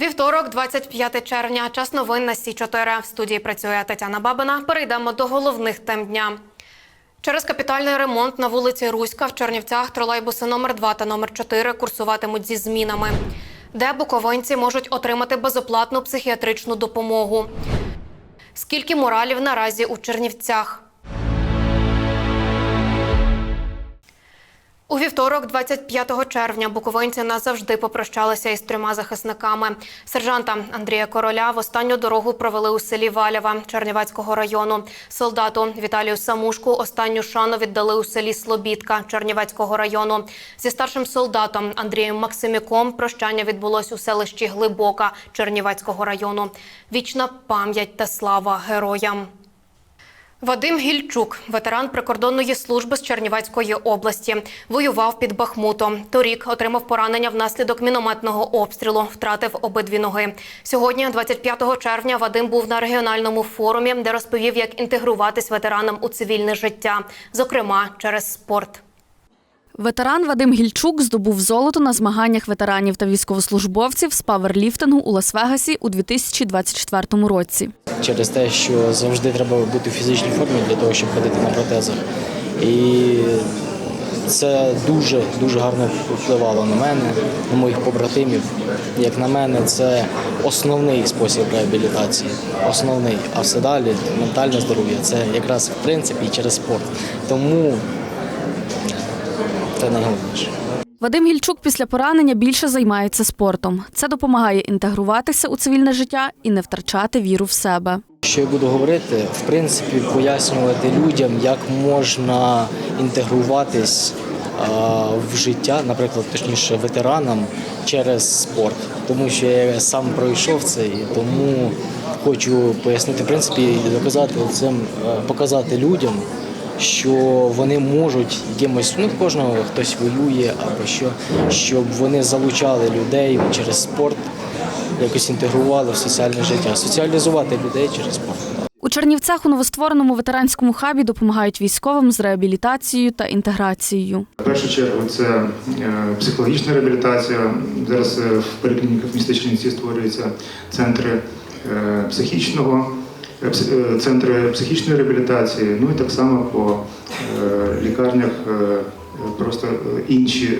Вівторок, 25 червня. Час новин на Сі 4 В студії працює Тетяна Бабина. Перейдемо до головних тем дня. Через капітальний ремонт на вулиці Руська в Чернівцях тролейбуси номер 2 та номер 4 курсуватимуть зі змінами, де буковинці можуть отримати безоплатну психіатричну допомогу. Скільки моралів наразі у Чернівцях? У вівторок, 25 червня, буковинці назавжди попрощалися із трьома захисниками. Сержанта Андрія Короля в останню дорогу провели у селі Валява Чернівецького району. Солдату Віталію Самушку останню шану віддали у селі Слобідка Чернівецького району. Зі старшим солдатом Андрієм Максимюком прощання відбулось у селищі Глибока Чернівецького району. Вічна пам'ять та слава героям. Вадим Гільчук, ветеран прикордонної служби з Чернівецької області, воював під Бахмутом. Торік отримав поранення внаслідок мінометного обстрілу, втратив обидві ноги. Сьогодні, 25 червня, Вадим був на регіональному форумі, де розповів, як інтегруватись ветеранам у цивільне життя, зокрема через спорт. Ветеран Вадим Гільчук здобув золото на змаганнях ветеранів та військовослужбовців з паверліфтингу у Лас-Вегасі у 2024 році. через те, що завжди треба бути в фізичній формі для того, щоб ходити на протезах. І це дуже дуже гарно впливало на мене, на моїх побратимів. Як на мене, це основний спосіб реабілітації. Основний, а все далі ментальне здоров'я це якраз в принципі через спорт. Тому це найголовніше. Вадим Гільчук після поранення більше займається спортом. Це допомагає інтегруватися у цивільне життя і не втрачати віру в себе. Що я буду говорити, в принципі, пояснювати людям, як можна інтегруватись в життя, наприклад, точніше, ветеранам через спорт. Тому що я сам пройшов це, і тому хочу пояснити, в принципі, і доказати цим, е, показати людям, що вони можуть якимось, ну кожного хтось воює або що, щоб вони залучали людей через спорт, якось інтегрували в соціальне життя, соціалізувати людей через спорт. У Чернівцях у новоствореному ветеранському хабі допомагають військовим з реабілітацією та інтеграцією. В першу чергу це е, психологічна реабілітація. Зараз е, в поліклініках міста Чернівці створюються центри е, психічного, пс- центри психічної реабілітації. Ну і так само по е, лікарнях е, просто е, інші е,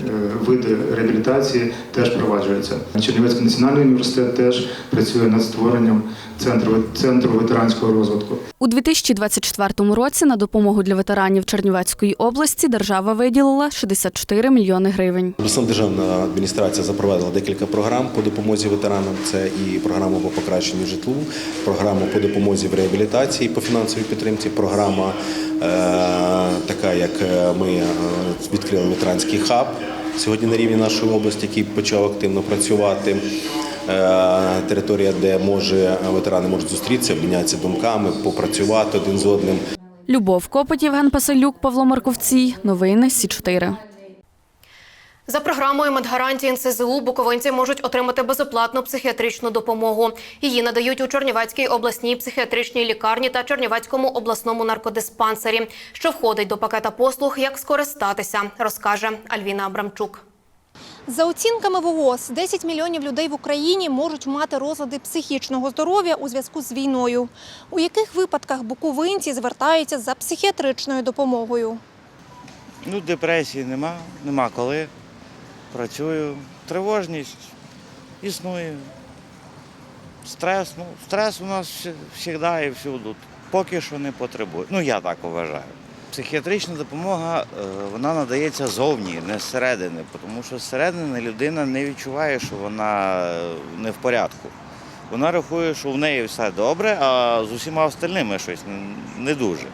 е, види реабілітації теж впроваджуються. Чернівецький національний університет теж працює над створенням центру, центру ветеранського розвитку. У 2024 році на допомогу для ветеранів Чернівецької області держава виділила 64 мільйони гривень. Обласна державна адміністрація запровадила декілька програм по допомозі ветеранам. Це і програма по покращенню житлу, програма по допомозі в реабілітації по фінансовій підтримці, програма е, така, як ми е, відкрили ветеранський хаб сьогодні на рівні нашої області, який почав активно працювати. Е, Територія, де може ветерани можуть зустрітися, обмінятися думками, попрацювати один з одним. Любов Копотів, Євген Пасилюк, Павло Марковці. Новини Сі 4 За програмою медгарантії НСЗУ буковинці можуть отримати безоплатну психіатричну допомогу. Її надають у Чернівецькій обласній психіатричній лікарні та Чернівецькому обласному наркодиспансері, що входить до пакета послуг. Як скористатися, розкаже Альвіна Абрамчук. За оцінками ВООЗ, 10 мільйонів людей в Україні можуть мати розлади психічного здоров'я у зв'язку з війною. У яких випадках буковинці звертаються за психіатричною допомогою? Ну, депресії нема, нема коли. Працюю. Тривожність існує. Стрес, ну, стрес у нас завжди і всюди. Поки що не потребує. Ну, я так вважаю. Психіатрична допомога е, вона надається зовні, не зсередини, тому що зсередини людина не відчуває, що вона е, не в порядку. Вона рахує, що в неї все добре, а з усіма остальними щось не- дуже.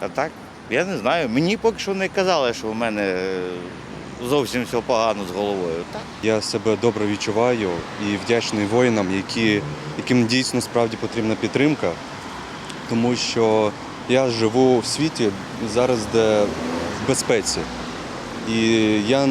А так, я не знаю. Мені поки що не казали, що в мене е, зовсім все погано з головою. Так. Я себе добре відчуваю і вдячний воїнам, які, яким дійсно справді потрібна підтримка, тому що я живу в світі зараз, де в безпеці. І я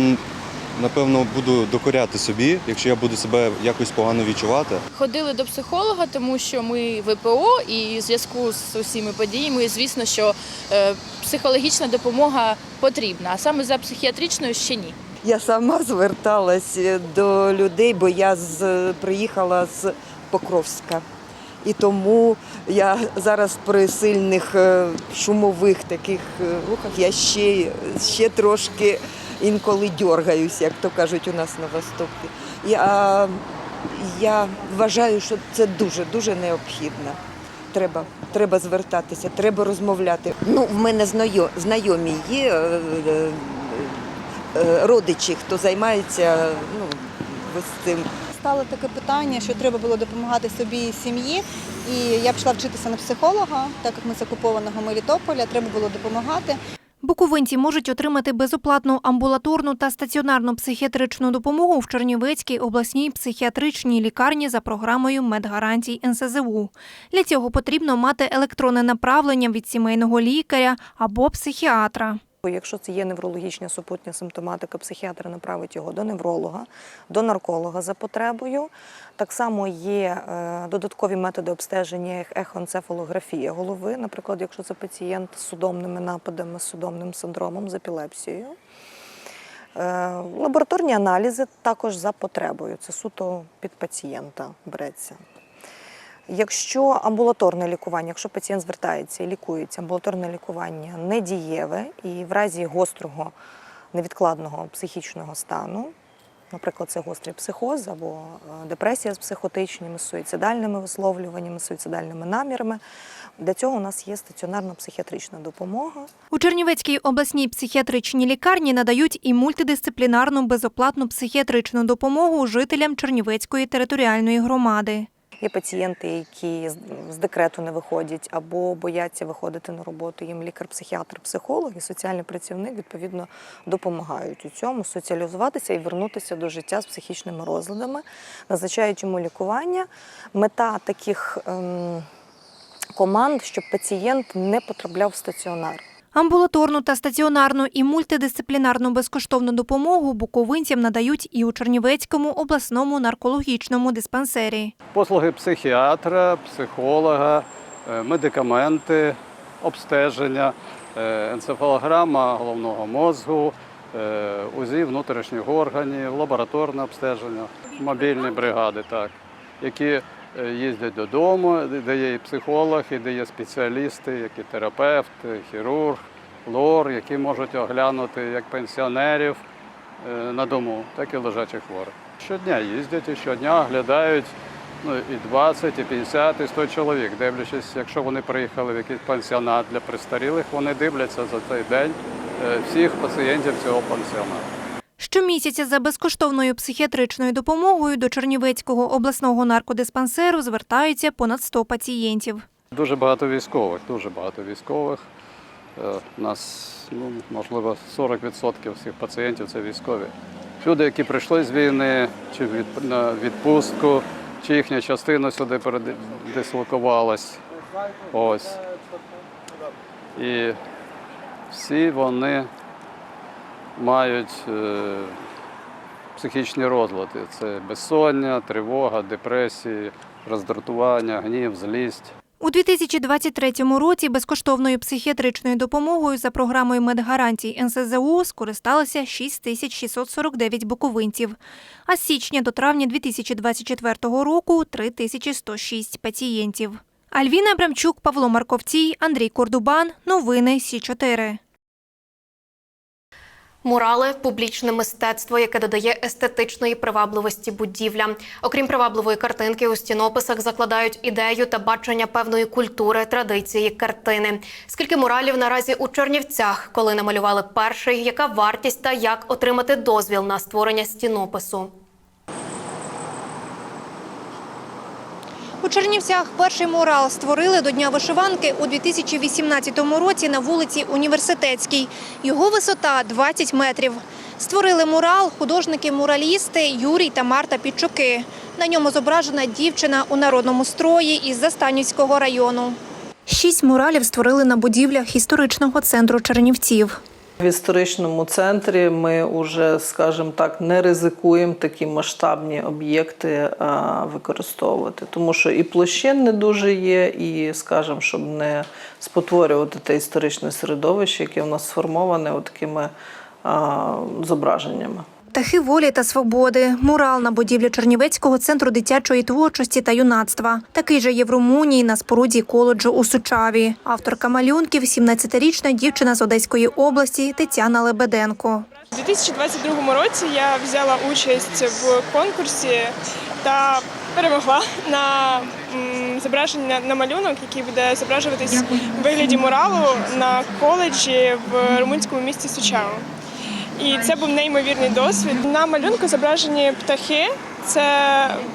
напевно буду докоряти собі, якщо я буду себе якось погано відчувати. Ходили до психолога, тому що ми ВПО і в зв'язку з усіма подіями, звісно, що е, психологічна допомога потрібна, а саме за психіатричною ще ні. Я сама зверталась до людей, бо я з, приїхала з Покровська. І тому я зараз при сильних е, шумових таких е, рухах я ще, ще трошки інколи дергаюсь, як то кажуть у нас на Востокі. Я, я вважаю, що це дуже-дуже необхідно. Треба, треба звертатися, треба розмовляти. Ну, в мене знайомі є е, е, е, родичі, хто займається ну, ось цим. Стало таке питання, що треба було допомагати собі і сім'ї. І я пішла вчитися на психолога, так як ми з окупованого Мелітополя, треба було допомагати. Буковинці можуть отримати безоплатну амбулаторну та стаціонарну психіатричну допомогу в Чернівецькій обласній психіатричній лікарні за програмою медгарантій НСЗУ. Для цього потрібно мати електронне направлення від сімейного лікаря або психіатра. Якщо це є неврологічна супутня симптоматика, психіатр направить його до невролога, до нарколога за потребою. Так само є е, додаткові методи обстеження, як ехоенцефалографія голови, наприклад, якщо це пацієнт з судомними нападами, з судомним синдромом, з епілепсією. Е, Лабораторні аналізи також за потребою. Це суто під пацієнта береться. Якщо амбулаторне лікування, якщо пацієнт звертається і лікується, амбулаторне лікування не дієве і в разі гострого невідкладного психічного стану, наприклад, це гострий психоз або е, депресія з психотичними, суїцидальними висловлюваннями, суїцидальними намірами, для цього у нас є стаціонарно-психіатрична допомога. У Чернівецькій обласній психіатричній лікарні надають і мультидисциплінарну безоплатну психіатричну допомогу жителям Чернівецької територіальної громади. Є пацієнти, які з- декрету не виходять або бояться виходити на роботу. Їм лікар-психіатр, психолог і соціальний працівник відповідно допомагають у цьому соціалізуватися і вернутися до життя з психічними розладами, назначають йому лікування. Мета таких ем, команд, щоб пацієнт не потрапляв в стаціонар. Амбулаторну та стаціонарну і мультидисциплінарну безкоштовну допомогу буковинцям надають і у Чернівецькому обласному наркологічному диспансері. Послуги психіатра, психолога, е, медикаменти, обстеження, е, енцефалограма головного мозку, е, УЗІ внутрішніх органів, лабораторне обстеження, мобільні бригади, так, які їздять додому, де є і психолог, і де є спеціалісти, як і терапевт, хірург, лор, які можуть оглянути як пенсіонерів е, на дому, так і лежачих хворих. Щодня їздять і щодня оглядають ну, і 20, і 50, і 100 чоловік, дивлячись, якщо вони приїхали в якийсь пансіонат для престарілих, вони дивляться за цей день е, всіх пацієнтів цього пансіонату. Щомісяця за безкоштовною психіатричною допомогою до Чернівецького обласного наркодиспансеру звертаються понад 100 пацієнтів. Дуже багато військових, дуже багато військових. Е, У нас, ну, можливо, 40% всіх пацієнтів це військові. Люди, які прийшли з війни, чи від, на відпустку, чи їхня частина сюди передислокувалась. Ось. І всі вони мають е, психічні розлади. Це безсоння, тривога, депресії, роздратування, гнів, злість. У 2023 році безкоштовною психіатричною допомогою за програмою медгарантій НСЗУ скористалося 6649 буковинців, а з січня до травня 2024 року 3106 пацієнтів. Альвіна Абрамчук, Павло Марковцій, Андрій Кордубан. Новини Сі 4 Мурали публічне мистецтво, яке додає естетичної привабливості будівлям. Окрім привабливої картинки, у стінописах закладають ідею та бачення певної культури, традиції, картини. Скільки муралів наразі у Чернівцях, коли намалювали перший, яка вартість та як отримати дозвіл на створення стінопису? У Чернівцях перший мурал створили до Дня вишиванки у 2018 році на вулиці Університетській. Його висота 20 метрів. Створили мурал художники-муралісти Юрій та Марта Підчуки. На ньому зображена дівчина у народному строї із Застанівського району. Шість муралів створили на будівлях історичного центру Чернівців. В історичному центрі ми вже, скажімо так, не ризикуємо такі масштабні об'єкти а, використовувати, тому що і площин не дуже є, і, скажімо, щоб не спотворювати те історичне середовище, яке в нас сформоване такими зображеннями. Птахи волі та свободи, мурал на будівлі Чернівецького центру дитячої творчості та юнацтва. Такий же є в Румунії на споруді коледжу у Сучаві. Авторка малюнків – 17-річна дівчина з Одеської області Тетяна Лебеденко. У 2022 році я взяла участь в конкурсі та перемогла на м, зображенні на- малюнок, який буде зображуватись у вигляді муралу на коледжі в румунському місті Сучаво. І це був неймовірний досвід. На малюнку зображені птахи. Це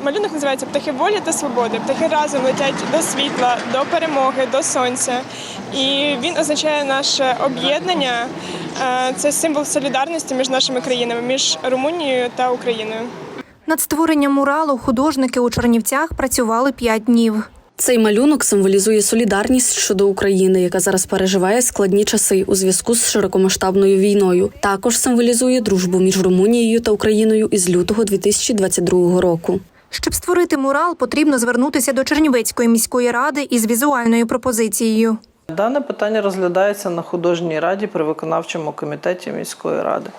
малюнок називається Птахи волі та свободи. Птахи разом летять до світла, до перемоги, до сонця. І він означає наше об'єднання. Е, Це символ солідарності між нашими країнами, між Румунією та Україною. Над створенням муралу художники у Чернівцях працювали п'ять днів. Цей малюнок символізує солідарність щодо України, яка зараз переживає складні часи у зв'язку з широкомасштабною війною. Також символізує дружбу між Румунією та Україною із лютого 2022 року. Щоб створити мурал, потрібно звернутися до Чернівецької міської ради із візуальною пропозицією. Дане питання розглядається на художній раді при виконавчому комітеті міської ради.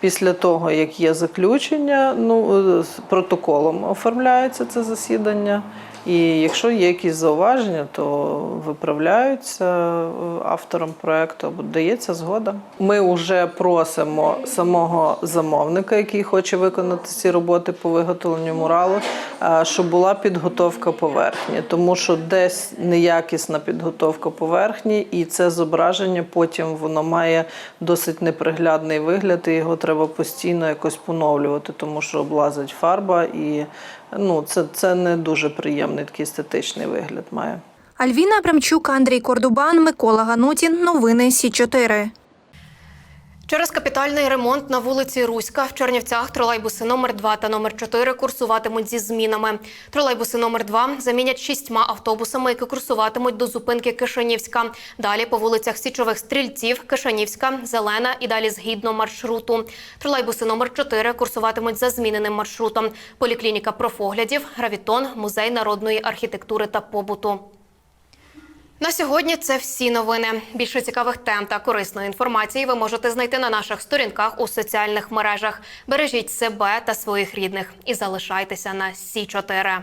Після того, як є заключення, ну, е, з протоколом оформляється це засідання. І якщо є якісь зауваження, то виправляються е, автором проекту або дається згода. Ми вже просимо самого замовника, який хоче виконати ці роботи по виготовленню муралу, е, щоб була підготовка поверхні, тому що десь неякісна підготовка поверхні, і це зображення потім воно має досить неприглядний вигляд, і його треба постійно якось поновлювати, тому що облазить фарба, і ну, це, це не дуже приємний такий естетичний вигляд має. Альвіна Абрамчук, Андрій Кордубан, Микола Ганутін. Новини Сі 4 Через капітальний ремонт на вулиці Руська в Чернівцях тролейбуси номер 2 та номер 4 курсуватимуть зі змінами. Тролейбуси номер 2 замінять шістьма автобусами, які курсуватимуть до зупинки Кишинівська. Далі по вулицях Січових Стрільців, Кишинівська, Зелена і далі згідно маршруту. Тролейбуси номер 4 курсуватимуть за зміненим маршрутом. Поліклініка профоглядів, гравітон, музей народної архітектури та побуту. На сьогодні це всі новини. Більше цікавих тем та корисної інформації ви можете знайти на наших сторінках у соціальних мережах. Бережіть себе та своїх рідних і залишайтеся на Сі 4